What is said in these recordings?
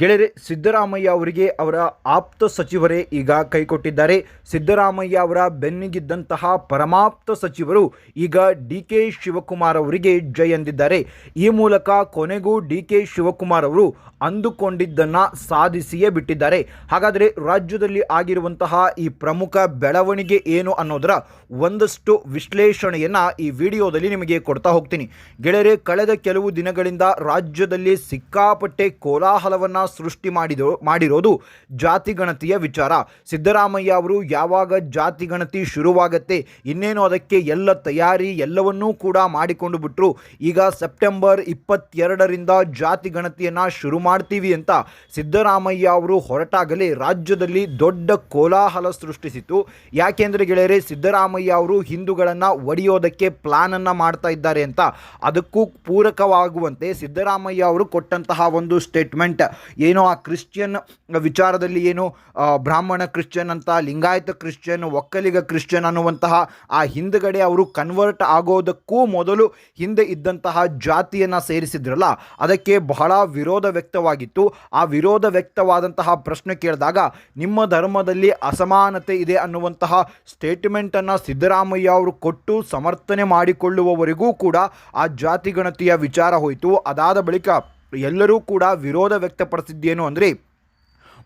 ಗೆಳೆಯರೆ, ಸಿದ್ದರಾಮಯ್ಯ ಅವರಿಗೆ ಅವರ ಆಪ್ತ ಸಚಿವರೇ ಈಗ ಕೈಕೊಟ್ಟಿದ್ದಾರೆ. ಸಿದ್ದರಾಮಯ್ಯ ಅವರ ಬೆನ್ನಿಗಿದ್ದಂತಹ ಪರಮಾಪ್ತ ಸಚಿವರು ಈಗ ಡಿ ಕೆ ಶಿವಕುಮಾರ್ ಅವರಿಗೆ ಜೈ ಎಂದಿದ್ದಾರೆ. ಈ ಮೂಲಕ ಕೊನೆಗೂ ಡಿ ಕೆ ಶಿವಕುಮಾರ್ ಅವರು ಅಂದುಕೊಂಡಿದ್ದನ್ನು ಸಾಧಿಸಿಯೇ ಬಿಟ್ಟಿದ್ದಾರೆ. ಹಾಗಾದರೆ ರಾಜ್ಯದಲ್ಲಿ ಆಗಿರುವಂತಹ ಈ ಪ್ರಮುಖ ಬೆಳವಣಿಗೆ ಏನು ಅನ್ನೋದರ ಒಂದಷ್ಟು ವಿಶ್ಲೇಷಣೆಯನ್ನು ಈ ವಿಡಿಯೋದಲ್ಲಿ ನಿಮಗೆ ಕೊಡ್ತಾ ಹೋಗ್ತೀನಿ. ಗೆಳೆಯರೆ, ಕಳೆದ ಕೆಲವು ದಿನಗಳಿಂದ ರಾಜ್ಯದಲ್ಲಿ ಸಿಕ್ಕಾಪಟ್ಟೆ ಕೋಲಾಹಲವನ್ನು ಸೃಷ್ಟಿ ಮಾಡಿದೋ, ಮಾಡಿರೋದು ಜಾತಿ ಗಣತಿಯ ವಿಚಾರ. ಸಿದ್ದರಾಮಯ್ಯ ಅವರು ಯಾವಾಗ ಜಾತಿ ಗಣತಿ ಶುರುವಾಗತ್ತೆ, ಇನ್ನೇನು ಅದಕ್ಕೆ ಎಲ್ಲ ತಯಾರಿ ಎಲ್ಲವನ್ನೂ ಕೂಡ ಮಾಡಿಕೊಂಡು ಬಿಟ್ಟರು ಈಗ ಸೆಪ್ಟೆಂಬರ್ ಇಪ್ಪತ್ತೆರಡರಿಂದ ಜಾತಿ ಗಣತಿಯನ್ನು ಶುರು ಮಾಡ್ತೀವಿ ಅಂತ ಸಿದ್ದರಾಮಯ್ಯ ಅವರು ಹೊರಟಾಗಲೇ ರಾಜ್ಯದಲ್ಲಿ ದೊಡ್ಡ ಕೋಲಾಹಲ ಸೃಷ್ಟಿಸಿತು ಯಾಕೆಂದರೆ ಗೆಳೆಯರೆ, ಸಿದ್ದರಾಮಯ್ಯ ಅವರು ಹಿಂದೂಗಳನ್ನು ಒಡೆಯೋದಕ್ಕೆ ಪ್ಲಾನನ್ನು ಮಾಡ್ತಾ ಇದ್ದಾರೆ ಅಂತ. ಅದಕ್ಕೂ ಪೂರಕವಾಗುವಂತೆ ಸಿದ್ದರಾಮಯ್ಯ ಅವರು ಕೊಟ್ಟಂತಹ ಒಂದು ಸ್ಟೇಟ್ಮೆಂಟ್. ಏನೋ ಆ ಕ್ರಿಶ್ಚಿಯನ್ ವಿಚಾರದಲ್ಲಿ ಏನು ಬ್ರಾಹ್ಮಣ ಕ್ರಿಶ್ಚಿಯನ್ ಅಂತ, ಲಿಂಗಾಯತ ಕ್ರಿಶ್ಚಿಯನ್, ಒಕ್ಕಲಿಗ ಕ್ರಿಶ್ಚಿಯನ್ ಅನ್ನುವಂತಹ ಆ ಹಿಂದ್ಗಡೆ ಅವರು ಕನ್ವರ್ಟ್ ಆಗೋದಕ್ಕೂ ಮೊದಲು ಹಿಂದೆ ಇದ್ದಂತಹ ಜಾತಿಯನ್ನು ಸೇರಿಸಿದ್ರಲ್ಲ, ಅದಕ್ಕೆ ಬಹಳ ವಿರೋಧ ವ್ಯಕ್ತವಾಗಿತ್ತು. ಆ ವಿರೋಧ ವ್ಯಕ್ತವಾದಂತಹ ಪ್ರಶ್ನೆ ಕೇಳಿದಾಗ, ನಿಮ್ಮ ಧರ್ಮದಲ್ಲಿ ಅಸಮಾನತೆ ಇದೆ ಅನ್ನುವಂತಹ ಸ್ಟೇಟ್ಮೆಂಟನ್ನು ಸಿದ್ದರಾಮಯ್ಯ ಅವರು ಕೊಟ್ಟು ಸಮರ್ಥನೆ ಮಾಡಿಕೊಳ್ಳುವವರೆಗೂ ಕೂಡ ಆ ಜಾತಿ ಗಣತಿಯ ವಿಚಾರ ಹೋಯಿತು. ಅದಾದ ಬಳಿಕ ಎಲ್ಲರೂ ಕೂಡ ವಿರೋಧ ವ್ಯಕ್ತಪಡಿಸಿದ್ದೇನು ಅಂದರೆ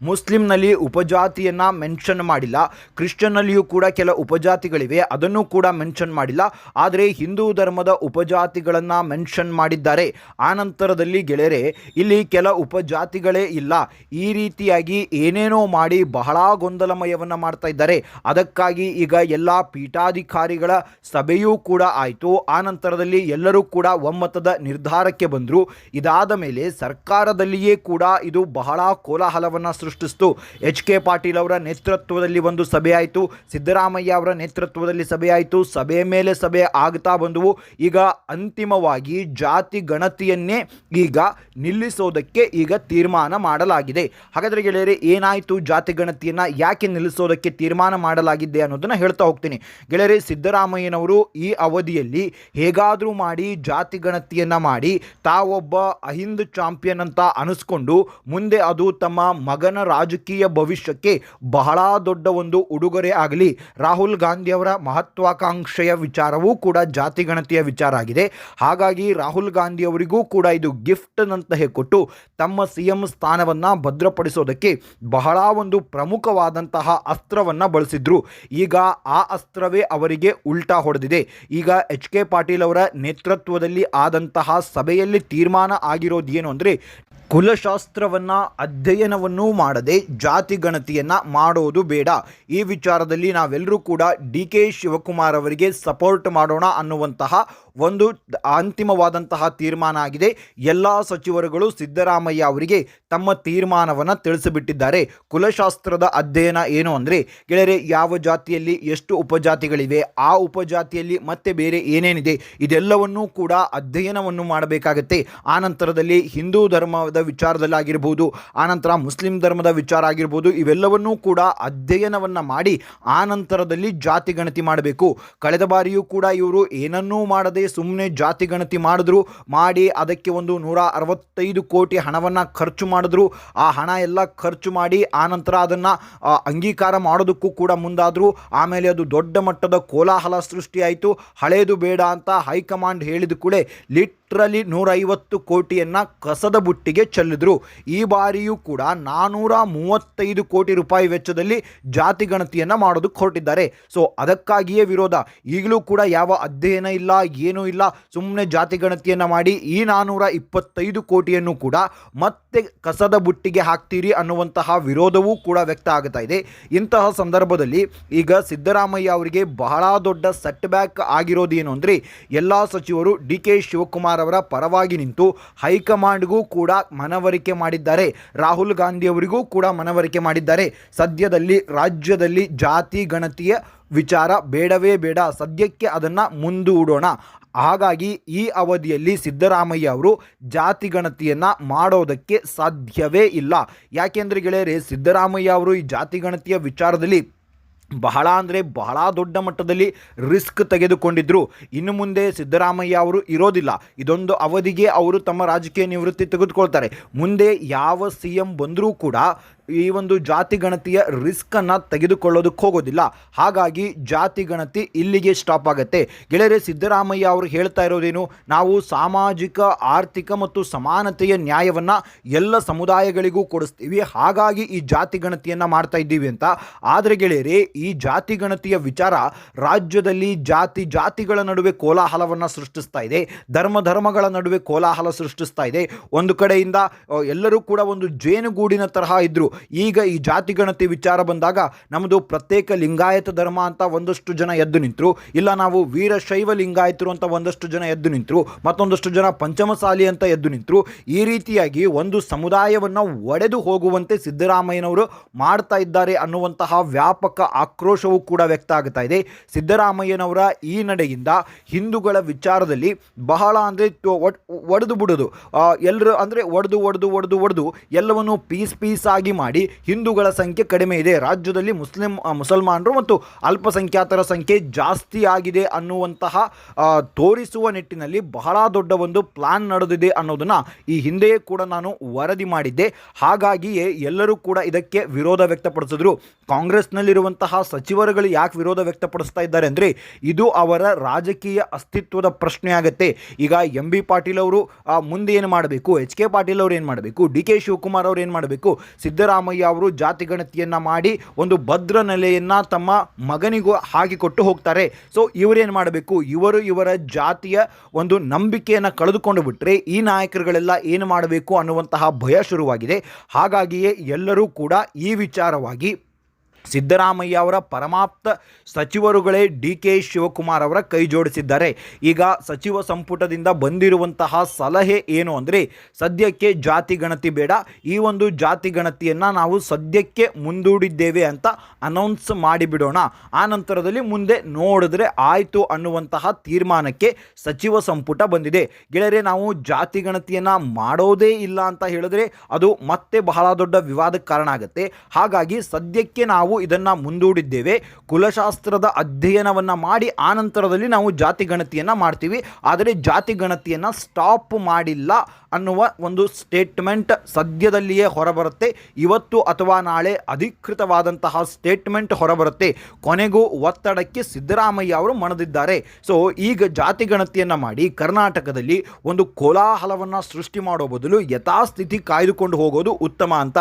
ಮುಸ್ಲಿಂನಲ್ಲಿ ಉಪಜಾತಿಯನ್ನು ಮೆನ್ಷನ್ ಮಾಡಿಲ್ಲ. ಕ್ರಿಶ್ಚಿಯನ್ನಲ್ಲಿಯೂ ಕೂಡ ಕೆಲ ಉಪಜಾತಿಗಳಿವೆ. ಅದನ್ನು ಕೂಡ ಮೆನ್ಷನ್ ಮಾಡಿಲ್ಲ. ಆದರೆ ಹಿಂದೂ ಧರ್ಮದ ಉಪಜಾತಿಗಳನ್ನು ಮೆನ್ಷನ್ ಮಾಡಿದ್ದಾರೆ. ಆನಂತರದಲ್ಲಿ ಗೆಳೆಯರೆ, ಇಲ್ಲಿ ಕೆಲ ಉಪಜಾತಿಗಳೇ ಇಲ್ಲ. ಈ ರೀತಿಯಾಗಿ ಏನೇನೋ ಮಾಡಿ ಬಹಳ ಗೊಂದಲಮಯವನ್ನು ಮಾಡ್ತಾ ಇದ್ದಾರೆ. ಅದಕ್ಕಾಗಿ ಈಗ ಎಲ್ಲ ಪೀಠಾಧಿಕಾರಿಗಳ ಸಭೆಯೂ ಕೂಡ ಆಯಿತು. ಆನಂತರದಲ್ಲಿ ಎಲ್ಲರೂ ಕೂಡ ಒಮ್ಮತದ ನಿರ್ಧಾರಕ್ಕೆ ಬಂದರು. ಇದಾದ ಮೇಲೆ ಸರ್ಕಾರದಲ್ಲಿಯೇ ಕೂಡ ಇದು ಬಹಳ ಕೋಲಾಹಲವನ್ನು ಸೃಷ್ಟಿಸಿತು. ಎಚ್ ಕೆ ಪಾಟೀಲ್ ಅವರ ನೇತೃತ್ವದಲ್ಲಿ ಒಂದು ಸಭೆ ಆಯಿತು. ಸಿದ್ದರಾಮಯ್ಯ ಅವರ ನೇತೃತ್ವದಲ್ಲಿ ಸಭೆ ಆಯಿತು. ಸಭೆ ಮೇಲೆ ಸಭೆ ಆಗ್ತಾ ಬಂದವು. ಈಗ ಅಂತಿಮವಾಗಿ ಜಾತಿ ಗಣತಿಯನ್ನೇ ಈಗ ನಿಲ್ಲಿಸೋದಕ್ಕೆ ಈಗ ತೀರ್ಮಾನ ಮಾಡಲಾಗಿದೆ. ಹಾಗಾದರೆ ಗೆಳೆಯರೆ, ಏನಾಯಿತು ಜಾತಿ ಗಣತಿಯನ್ನು ಯಾಕೆ ನಿಲ್ಲಿಸೋದಕ್ಕೆ ತೀರ್ಮಾನ ಮಾಡಲಾಗಿದೆ ಅನ್ನೋದನ್ನು ಹೇಳ್ತಾ ಹೋಗ್ತೀನಿ. ಗೆಳೆಯರೆ, ಸಿದ್ದರಾಮಯ್ಯನವರು ಈ ಅವಧಿಯಲ್ಲಿ ಹೇಗಾದರೂ ಮಾಡಿ ಜಾತಿ ಗಣತಿಯನ್ನು ಮಾಡಿ ತಾವೊಬ್ಬ ಅಹಿಂದ್ ಚಾಂಪಿಯನ್ ಅಂತ ಅನಿಸ್ಕೊಂಡು ಮುಂದೆ ಅದು ತಮ್ಮ ಮಗನ ರಾಜಕೀಯ ಭವಿಷ್ಯಕ್ಕೆ ಬಹಳ ದೊಡ್ಡ ಒಂದು ಉಡುಗೊರೆ ಆಗಲಿ, ರಾಹುಲ್ ಗಾಂಧಿಯವರ ಮಹತ್ವಾಕಾಂಕ್ಷೆಯ ವಿಚಾರವೂ ಕೂಡ ಜಾತಿ ಗಣತಿಯ ವಿಚಾರ ಆಗಿದೆ. ಹಾಗಾಗಿ ರಾಹುಲ್ ಗಾಂಧಿಯವರಿಗೂ ಕೂಡ ಇದು ಗಿಫ್ಟ್ನಂತಹ ಕೊಟ್ಟು ತಮ್ಮ ಸಿ ಎಂ ಸ್ಥಾನವನ್ನು ಭದ್ರಪಡಿಸೋದಕ್ಕೆ ಬಹಳ ಒಂದು ಪ್ರಮುಖವಾದಂತಹ ಅಸ್ತ್ರವನ್ನು ಬಳಸಿದ್ರು. ಈಗ ಆ ಅಸ್ತ್ರವೇ ಅವರಿಗೆ ಉಲ್ಟಾ ಹೊಡೆದಿದೆ. ಈಗ ಎಚ್ ಕೆ ಪಾಟೀಲ್ ಅವರ ನೇತೃತ್ವದಲ್ಲಿ ಆದಂತಹ ಸಭೆಯಲ್ಲಿ ತೀರ್ಮಾನ ಆಗಿರೋದು ಏನು ಅಂದರೆ ಕುಲಶಾಸ್ತ್ರವನ್ನು ಅಧ್ಯಯನವನ್ನೂ ಮಾಡದೆ ಜಾತಿ ಗಣತಿಯನ್ನು ಮಾಡೋದು ಬೇಡ. ಈ ವಿಚಾರದಲ್ಲಿ ನಾವೆಲ್ಲರೂ ಕೂಡ ಡಿ ಕೆ ಶಿವಕುಮಾರ್ ಅವರಿಗೆ ಸಪೋರ್ಟ್ ಮಾಡೋಣ ಅನ್ನುವಂತಹ ಒಂದು ಅಂತಿಮವಾದಂತಹ ತೀರ್ಮಾನ ಆಗಿದೆ. ಎಲ್ಲ ಸಚಿವರುಗಳು ಸಿದ್ದರಾಮಯ್ಯ ಅವರಿಗೆ ತಮ್ಮ ತೀರ್ಮಾನವನ್ನು ತಿಳಿಸಿಬಿಟ್ಟಿದ್ದಾರೆ. ಕುಲಶಾಸ್ತ್ರದ ಅಧ್ಯಯನ ಏನು ಅಂದರೆ, ಗೆಳೆಯರೆ, ಯಾವ ಜಾತಿಯಲ್ಲಿ ಎಷ್ಟು ಉಪಜಾತಿಗಳಿವೆ, ಆ ಉಪಜಾತಿಯಲ್ಲಿ ಮತ್ತೆ ಬೇರೆ ಏನೇನಿದೆ, ಇದೆಲ್ಲವನ್ನೂ ಕೂಡ ಅಧ್ಯಯನವನ್ನು ಮಾಡಬೇಕಾಗತ್ತೆ. ನಂತರದಲ್ಲಿ ಹಿಂದೂ ಧರ್ಮದ ವಿಚಾರದಲ್ಲಾಗಿರ್ಬೋದು, ಆನಂತರ ಮುಸ್ಲಿಂ ಧರ್ಮದ ವಿಚಾರ ಆಗಿರ್ಬೋದು, ಇವೆಲ್ಲವನ್ನೂ ಕೂಡ ಅಧ್ಯಯನವನ್ನು ಮಾಡಿ ಆನಂತರದಲ್ಲಿ ಜಾತಿ ಗಣತಿ ಮಾಡಬೇಕು. ಕಳೆದ ಬಾರಿಯೂ ಕೂಡ ಇವರು ಏನನ್ನೂ ಮಾಡದೆ ಸುಮ್ಮನೆ ಜಾತಿ ಗಣತಿ ಮಾಡಿದ್ರು, ಮಾಡಿ ಅದಕ್ಕೆ ಒಂದು ನೂರ ಅರವತ್ತೈದು ಕೋಟಿ ಹಣವನ್ನು ಖರ್ಚು ಮಾಡಿದ್ರು. ಆ ಹಣ ಎಲ್ಲ ಖರ್ಚು ಮಾಡಿ ಆನಂತರ ಅದನ್ನು ಅಂಗೀಕಾರ ಮಾಡೋದಕ್ಕೂ ಕೂಡ ಮುಂದಾದರು. ಆಮೇಲೆ ಅದು ದೊಡ್ಡ ಮಟ್ಟದ ಕೋಲಾಹಲ ಸೃಷ್ಟಿಯಾಯಿತು. ಹಳೇದು ಬೇಡ ಅಂತ ಹೈಕಮಾಂಡ್ ಹೇಳಿದ ಕೂಡ ಲಿಟ್ರಲಿ ನೂರೈವತ್ತು ಕೋಟಿಯನ್ನು ಕಸದ ಬುಟ್ಟಿಗೆ ಚೆಲ್ಲಿದ್ರು. ಈ ಬಾರಿಯೂ ಕೂಡ ನಾನೂರ ಮೂವತ್ತೈದು ಕೋಟಿ ರೂಪಾಯಿ ವೆಚ್ಚದಲ್ಲಿ ಜಾತಿ ಗಣತಿಯನ್ನು ಮಾಡೋದಕ್ಕೆ ಹೊರಟಿದ್ದಾರೆ. ಸೊ, ಅದಕ್ಕಾಗಿಯೇ ವಿರೋಧ. ಈಗಲೂ ಕೂಡ ಯಾವ ಅಧ್ಯಯನ ಇಲ್ಲ, ಏನೂ ಇಲ್ಲ. ಸುಮ್ಮನೆ ಜಾತಿ ಗಣತಿಯನ್ನು ಮಾಡಿ ಈ ನಾನ್ನೂರ ಇಪ್ಪತ್ತೈದು ಕೋಟಿಯನ್ನು ಕೂಡ ಮತ್ತೆ ಕಸದ ಬುಟ್ಟಿಗೆ ಹಾಕ್ತೀರಿ ಅನ್ನುವಂತಹ ವಿರೋಧವೂ ಕೂಡ ವ್ಯಕ್ತ ಆಗ್ತಾ ಇದೆ. ಇಂತಹ ಸಂದರ್ಭದಲ್ಲಿ ಈಗ ಸಿದ್ದರಾಮಯ್ಯ ಅವರಿಗೆ ಬಹಳ ದೊಡ್ಡ ಸೆಟ್ ಬ್ಯಾಕ್ ಆಗಿರೋದು ಏನು ಅಂದರೆ ಎಲ್ಲ ಸಚಿವರು ಡಿ ಕೆ ಶಿವಕುಮಾರ್ ಅವರ ಪರವಾಗಿ ನಿಂತು ಹೈಕಮಾಂಡ್ಗೂ ಕೂಡ ಮನವರಿಕೆ ಮಾಡಿದ್ದಾರೆ. ರಾಹುಲ್ ಗಾಂಧಿ ಅವರಿಗೂ ಕೂಡ ಮನವರಿಕೆ ಮಾಡಿದ್ದಾರೆ. ಸದ್ಯದಲ್ಲಿ ರಾಜ್ಯದಲ್ಲಿ ಜಾತಿ ಗಣತಿಯ ವಿಚಾರ ಬೇಡವೇ ಬೇಡ. ಸದ್ಯಕ್ಕೆ ಅದನ್ನು ಮುಂದೂಡೋಣ. ಹಾಗಾಗಿ ಈ ಅವಧಿಯಲ್ಲಿ ಸಿದ್ದರಾಮಯ್ಯ ಅವರು ಜಾತಿ ಗಣತಿಯನ್ನು ಮಾಡೋದಕ್ಕೆ ಸಾಧ್ಯವೇ ಇಲ್ಲ. ಯಾಕೆಂದರೆ ಗೆಳೆಯರೆ, ಸಿದ್ದರಾಮಯ್ಯ ಅವರು ಈ ಜಾತಿ ಗಣತಿಯ ವಿಚಾರದಲ್ಲಿ ಬಹಳ ಅಂದರೆ ಬಹಳ ದೊಡ್ಡ ಮಟ್ಟದಲ್ಲಿ ರಿಸ್ಕ್ ತೆಗೆದುಕೊಂಡಿದ್ದರು ಇನ್ನು ಮುಂದೆ ಸಿದ್ದರಾಮಯ್ಯ ಅವರು ಇರೋದಿಲ್ಲ. ಇದೊಂದು ಅವಧಿಗೆ ಅವರು ತಮ್ಮ ರಾಜಕೀಯ ನಿವೃತ್ತಿ ತೆಗೆದುಕೊಳ್ತಾರೆ. ಮುಂದೆ ಯಾವ ಸಿ ಎಂ ಬಂದರೂ ಕೂಡ ಈ ಒಂದು ಜಾತಿ ಗಣತಿಯ ರಿಸ್ಕನ್ನು ತೆಗೆದುಕೊಳ್ಳೋದಕ್ಕೆ ಹೋಗೋದಿಲ್ಲ. ಹಾಗಾಗಿ ಜಾತಿ ಗಣತಿ ಇಲ್ಲಿಗೆ ಸ್ಟಾಪ್ ಆಗುತ್ತೆ. ಗೆಳೆಯರೆ, ಸಿದ್ದರಾಮಯ್ಯ ಅವರು ಹೇಳ್ತಾ ಇರೋದೇನು? ನಾವು ಸಾಮಾಜಿಕ, ಆರ್ಥಿಕ ಮತ್ತು ಸಮಾನತೆಯ ನ್ಯಾಯವನ್ನು ಎಲ್ಲ ಸಮುದಾಯಗಳಿಗೂ ಕೊಡಿಸ್ತೀವಿ. ಹಾಗಾಗಿ ಈ ಜಾತಿ ಗಣತಿಯನ್ನು ಮಾಡ್ತಾ ಇದ್ದೀವಿ ಅಂತ. ಆದರೆ ಗೆಳೆಯರೆ, ಈ ಜಾತಿ ಗಣತಿಯ ವಿಚಾರ ರಾಜ್ಯದಲ್ಲಿ ಜಾತಿ ಜಾತಿಗಳ ನಡುವೆ ಕೋಲಾಹಲವನ್ನು ಸೃಷ್ಟಿಸ್ತಾ ಇದೆ. ಧರ್ಮ ಧರ್ಮಗಳ ನಡುವೆ ಕೋಲಾಹಲ ಸೃಷ್ಟಿಸ್ತಾ ಇದೆ. ಒಂದು ಕಡೆಯಿಂದ ಎಲ್ಲರೂ ಕೂಡ ಒಂದು ಜೇನುಗೂಡಿನ ತರಹ ಇದ್ದರು ಈಗ ಈ ಜಾತಿ ಗಣತಿ ವಿಚಾರ ಬಂದಾಗ ನಮ್ಮದು ಪ್ರತ್ಯೇಕ ಲಿಂಗಾಯತ ಧರ್ಮ ಅಂತ ಒಂದಷ್ಟು ಜನ ಎದ್ದು ನಿಂತರು, ಇಲ್ಲ ನಾವು ವೀರಶೈವ ಲಿಂಗಾಯತರು ಅಂತ ಒಂದಷ್ಟು ಜನ ಎದ್ದು ನಿಂತರು, ಮತ್ತೊಂದಷ್ಟು ಜನ ಪಂಚಮಸಾಲಿ ಅಂತ ಎದ್ದು ನಿಂತರು, ಈ ರೀತಿಯಾಗಿ ಒಂದು ಸಮುದಾಯವನ್ನು ಒಡೆದು ಹೋಗುವಂತೆ ಸಿದ್ದರಾಮಯ್ಯನವರು ಮಾಡ್ತಾ ಇದ್ದಾರೆ ಅನ್ನುವಂತಹ ವ್ಯಾಪಕ ಆಕ್ರೋಶವೂ ಕೂಡ ವ್ಯಕ್ತ ಆಗ್ತಾ ಇದೆ. ಸಿದ್ದರಾಮಯ್ಯನವರ ಈ ನಡೆಯಿಂದ ಹಿಂದೂಗಳ ವಿಚಾರದಲ್ಲಿ ಬಹಳ ಅಂದರೆ ಒಡೆದು ಬಿಡೋದು. ಎಲ್ಲರೂ ಅಂದರೆ ಒಡೆದು ಒಡೆದು ಒಡೆದು ಒಡೆದು ಎಲ್ಲವನ್ನು ಪೀಸ್ ಪೀಸ್ ಆಗಿ ಹಿಂದೂಗಳ ಸಂಖ್ಯೆ ಕಡಿಮೆ ಇದೆ. ರಾಜ್ಯದಲ್ಲಿ ಮುಸ್ಲಿಂ ಮುಸಲ್ಮಾನರು ಮತ್ತು ಅಲ್ಪಸಂಖ್ಯಾತರ ಸಂಖ್ಯೆ ಜಾಸ್ತಿ ಆಗಿದೆ ಅನ್ನುವಂತಹ ತೋರಿಸುವ ನಿಟ್ಟಿನಲ್ಲಿ ಬಹಳ ದೊಡ್ಡ ಒಂದು ಪ್ಲಾನ್ ನಡೆದಿದೆ ಅನ್ನೋದನ್ನು ಈ ಹಿಂದೆಯೇ ಕೂಡ ನಾನು ವರದಿ ಮಾಡಿದ್ದೆ. ಹಾಗಾಗಿಯೇ ಎಲ್ಲರೂ ಕೂಡ ಇದಕ್ಕೆ ವಿರೋಧ ವ್ಯಕ್ತಪಡಿಸಿದ್ರು. ಕಾಂಗ್ರೆಸ್ನಲ್ಲಿರುವಂತಹ ಸಚಿವರುಗಳು ಯಾಕೆ ವಿರೋಧ ವ್ಯಕ್ತಪಡಿಸ್ತಾ ಇದ್ದಾರೆ ಅಂದರೆ, ಇದು ಅವರ ರಾಜಕೀಯ ಅಸ್ತಿತ್ವದ ಪ್ರಶ್ನೆ ಆಗುತ್ತೆ ಈಗ ಎಂ ಬಿ ಪಾಟೀಲ್ ಅವರು ಮುಂದೆ ಏನು ಮಾಡಬೇಕು? ಎಚ್ ಕೆ ಪಾಟೀಲ್ ಅವರು ಏನು ಮಾಡಬೇಕು? ಡಿ ಕೆ ಶಿವಕುಮಾರ್ ಅವರು ಏನು ಮಾಡಬೇಕು? ಸಿದ್ದರಾಮಯ್ಯ ಅವರು ಜಾತಿ ಗಣತಿಯನ್ನು ಮಾಡಿ ಒಂದು ಭದ್ರ ನೆಲೆಯನ್ನು ತಮ್ಮ ಮಗನಿಗೂ ಹಾಕಿಕೊಟ್ಟು ಹೋಗ್ತಾರೆ. ಸೊ ಇವರೇನು ಮಾಡಬೇಕು? ಇವರು ಇವರ ಜಾತಿಯ ಒಂದು ನಂಬಿಕೆಯನ್ನು ಕಳೆದುಕೊಂಡು ಬಿಟ್ಟರೆ ಈ ನಾಯಕರುಗಳೆಲ್ಲ ಏನು ಮಾಡಬೇಕು ಅನ್ನುವಂತಹ ಭಯ ಶುರುವಾಗಿದೆ. ಹಾಗಾಗಿಯೇ ಎಲ್ಲರೂ ಕೂಡ ಈ ವಿಚಾರವಾಗಿ ಸಿದ್ದರಾಮಯ್ಯ ಅವರ ಪರಮಾಪ್ತ ಸಚಿವರುಗಳೇ ಡಿ ಕೆ ಶಿವಕುಮಾರ್ ಅವರ ಕೈ ಜೋಡಿಸಿದ್ದಾರೆ. ಈಗ ಸಚಿವ ಸಂಪುಟದಿಂದ ಬಂದಿರುವಂತಹ ಸಲಹೆ ಏನು ಅಂದರೆ, ಸದ್ಯಕ್ಕೆ ಜಾತಿ ಗಣತಿ ಬೇಡ, ಈ ಒಂದು ಜಾತಿ ಗಣತಿಯನ್ನು ನಾವು ಸದ್ಯಕ್ಕೆ ಮುಂದೂಡಿದ್ದೇವೆ ಅಂತ ಅನೌನ್ಸ್ ಮಾಡಿಬಿಡೋಣ. ಆ ನಂತರದಲ್ಲಿ ಮುಂದೆ ನೋಡಿದ್ರೆ ಆಯಿತು ಅನ್ನುವಂತಹ ತೀರ್ಮಾನಕ್ಕೆ ಸಚಿವ ಸಂಪುಟ ಬಂದಿದೆ. ಗೆಳೆಯರೆ, ನಾವು ಜಾತಿ ಗಣತಿಯನ್ನು ಮಾಡೋದೇ ಇಲ್ಲ ಅಂತ ಹೇಳಿದ್ರೆ ಅದು ಮತ್ತೆ ಬಹಳ ದೊಡ್ಡ ವಿವಾದಕ್ಕೆ ಕಾರಣ ಆಗುತ್ತೆ. ಹಾಗಾಗಿ ಸದ್ಯಕ್ಕೆ ನಾವು ಇದನ್ನು ಮುಂದೂಡಿದ್ದೇವೆ. ಕುಲಶಾಸ್ತ್ರದ ಅಧ್ಯಯನವನ್ನು ಮಾಡಿ ಆನಂತರದಲ್ಲಿ ನಂತರದಲ್ಲಿ ನಾವು ಜಾತಿ ಗಣತಿಯನ್ನು ಮಾಡ್ತೀವಿ. ಆದರೆ ಜಾತಿ ಗಣತಿಯನ್ನು ಸ್ಟಾಪ್ ಮಾಡಿಲ್ಲ. ಅನ್ನುವ ಒಂದು ಸ್ಟೇಟ್ಮೆಂಟ್ ಸದ್ಯದಲ್ಲಿಯೇ ಹೊರಬರುತ್ತೆ. ಇವತ್ತು ಅಥವಾ ನಾಳೆ ಅಧಿಕೃತವಾದಂತಹ ಸ್ಟೇಟ್ಮೆಂಟ್ ಹೊರಬರುತ್ತೆ. ಕೊನೆಗೂ ಒತ್ತಡಕ್ಕೆ ಸಿದ್ದರಾಮಯ್ಯ ಅವರು ಮಣದಿದ್ದಾರೆ. ಸೊ ಈಗ ಜಾತಿ ಗಣತಿಯನ್ನು ಮಾಡಿ ಕರ್ನಾಟಕದಲ್ಲಿ ಒಂದು ಕೋಲಾಹಲವನ್ನು ಸೃಷ್ಟಿ ಮಾಡೋ ಬದಲು ಯಥಾಸ್ಥಿತಿ ಕಾಯ್ದುಕೊಂಡು ಹೋಗೋದು ಉತ್ತಮ ಅಂತ.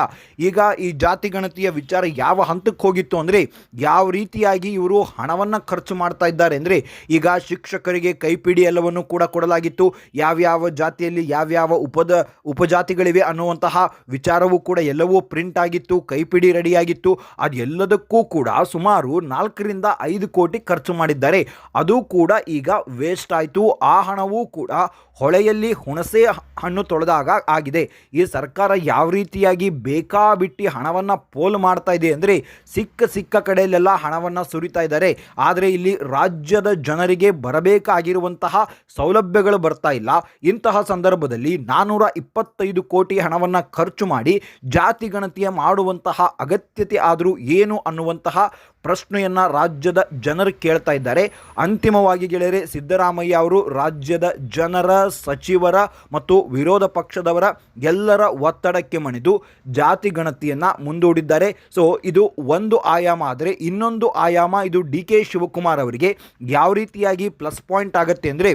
ಈಗ ಈ ಜಾತಿ ಗಣತಿಯ ವಿಚಾರ ಯಾವ ಹಂತಕ್ಕೆ ಹೋಗಿತ್ತು ಅಂದರೆ, ಯಾವ ರೀತಿಯಾಗಿ ಇವರು ಹಣವನ್ನು ಖರ್ಚು ಮಾಡ್ತಾ ಇದ್ದಾರೆ ಅಂದರೆ, ಈಗ ಶಿಕ್ಷಕರಿಗೆ ಕೈಪಿಡಿ ಎಲ್ಲವನ್ನು ಕೂಡ ಕೊಡಲಾಗಿತ್ತು. ಯಾವ್ಯಾವ ಜಾತಿಯಲ್ಲಿ ಯಾವ್ಯಾವ ಉಪದ ಉಪಜಾತಿಗಳಿವೆ ಅನ್ನುವಂತಹ ವಿಚಾರವೂ ಕೂಡ ಎಲ್ಲವೂ ಪ್ರಿಂಟ್ ಆಗಿತ್ತು, ಕೈಪಿಡಿ ರೆಡಿಯಾಗಿತ್ತು ಅದೆಲ್ಲದಕ್ಕೂ ಕೂಡ ಸುಮಾರು ನಾಲ್ಕರಿಂದ ಐದು ಕೋಟಿ ಖರ್ಚು ಮಾಡಿದ್ದಾರೆ. ಅದು ಕೂಡ ಈಗ ವೇಸ್ಟ್ ಆಯಿತು. ಆ ಹಣವೂ ಕೂಡ ಹೊಳೆಯಲ್ಲಿ ಹುಣಸೆ ಹಣ್ಣು ತೊಳೆದಾಗ ಆಗಿದೆ. ಈ ಸರ್ಕಾರ ಯಾವ ರೀತಿಯಾಗಿ ಬೇಕಾಬಿಟ್ಟಿ ಹಣವನ್ನು ಪೋಲು ಮಾಡ್ತಾ ಇದೆ ಅಂದರೆ ಸಿಕ್ಕ ಸಿಕ್ಕ ಕಡೆಯಲ್ಲೆಲ್ಲ ಹಣವನ್ನು ಸುರಿತಾ ಇದ್ದಾರೆ. ಆದರೆ ಇಲ್ಲಿ ರಾಜ್ಯದ ಜನರಿಗೆ ಬರಬೇಕಾಗಿರುವಂತಹ ಸೌಲಭ್ಯಗಳು ಬರ್ತಾ ಇಲ್ಲ. ಇಂತಹ ಸಂದರ್ಭದಲ್ಲಿ ನಾನ್ನೂರ ಇಪ್ಪತ್ತೈದು ಕೋಟಿ ಹಣವನ್ನು ಖರ್ಚು ಮಾಡಿ ಜಾತಿ ಗಣತಿಯ ಮಾಡುವಂತಹ ಅಗತ್ಯತೆ ಆದರೂ ಏನು ಅನ್ನುವಂತಹ ಪ್ರಶ್ನೆಯನ್ನು ರಾಜ್ಯದ ಜನರು ಕೇಳ್ತಾ ಇದ್ದಾರೆ. ಅಂತಿಮವಾಗಿ ಗೆಳೆಯರೆ, ಸಿದ್ದರಾಮಯ್ಯ ಅವರು ರಾಜ್ಯದ ಜನರ, ಸಚಿವರ ಮತ್ತು ವಿರೋಧ ಪಕ್ಷದವರ ಎಲ್ಲರ ಒತ್ತಡಕ್ಕೆ ಮಣಿದು ಜಾತಿ ಗಣತಿಯನ್ನು ಮುಂದೂಡಿದ್ದಾರೆ. ಸೊ ಇದು ಒಂದು ಆಯಾಮ. ಆದರೆ ಇನ್ನೊಂದು ಆಯಾಮ, ಇದು ಡಿ ಕೆ ಶಿವಕುಮಾರ್ ಅವರಿಗೆ ಯಾವ ರೀತಿಯಾಗಿ ಪ್ಲಸ್ ಪಾಯಿಂಟ್ ಆಗುತ್ತೆ ಅಂದರೆ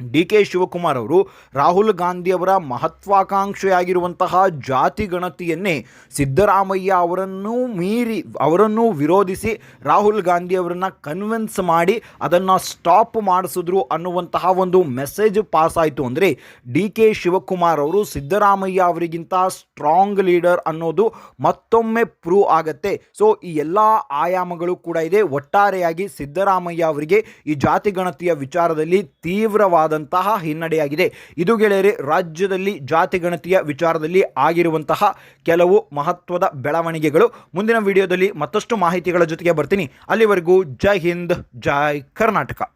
ಡಿ ಕೆ ಶಿವಕುಮಾರ್ ಅವರು ರಾಹುಲ್ ಗಾಂಧಿಯವರ ಮಹತ್ವಾಕಾಂಕ್ಷೆಯಾಗಿರುವಂತಹ ಜಾತಿ ಗಣತಿಯನ್ನೇ ಸಿದ್ದರಾಮಯ್ಯ ಅವರನ್ನು ಮೀರಿ, ಅವರನ್ನು ವಿರೋಧಿಸಿ ರಾಹುಲ್ ಗಾಂಧಿ ಅವರನ್ನು ಕನ್ವಿನ್ಸ್ ಮಾಡಿ ಅದನ್ನು ಸ್ಟಾಪ್ ಮಾಡಿಸಿದ್ರು ಅನ್ನುವಂತಹ ಒಂದು ಮೆಸೇಜ್ ಪಾಸ್ ಆಯಿತು ಅಂದರೆ ಡಿ ಕೆ ಶಿವಕುಮಾರ್ ಅವರು ಸಿದ್ದರಾಮಯ್ಯ ಅವರಿಗಿಂತ ಸ್ಟ್ರಾಂಗ್ ಲೀಡರ್ ಅನ್ನೋದು ಮತ್ತೊಮ್ಮೆ ಪ್ರೂವ್ ಆಗತ್ತೆ. ಸೊ ಈ ಎಲ್ಲ ಆಯಾಮಗಳು ಕೂಡ ಇದೆ. ಒಟ್ಟಾರೆಯಾಗಿ ಸಿದ್ದರಾಮಯ್ಯ ಅವರಿಗೆ ಈ ಜಾತಿ ಗಣತಿಯ ವಿಚಾರದಲ್ಲಿ ತೀವ್ರವಾದಂತಹ ಹಿನ್ನಡೆಯಾಗಿದೆ. ಇದು ಗೆಳೆಯರೆ, ರಾಜ್ಯದಲ್ಲಿ ಜಾತಿ ಗಣತಿಯ ವಿಚಾರದಲ್ಲಿ ಆಗಿರುವಂತಹ ಕೆಲವು ಮಹತ್ವದ ಬೆಳವಣಿಗೆಗಳು. ಮುಂದಿನ ವಿಡಿಯೋದಲ್ಲಿ ಮತ್ತಷ್ಟು ಮಾಹಿತಿಗಳ ಜೊತೆಗೆ ಬರ್ತೀನಿ. ಅಲ್ಲಿವರೆಗೂ ಜೈ ಹಿಂದ್, ಜೈ ಕರ್ನಾಟಕ.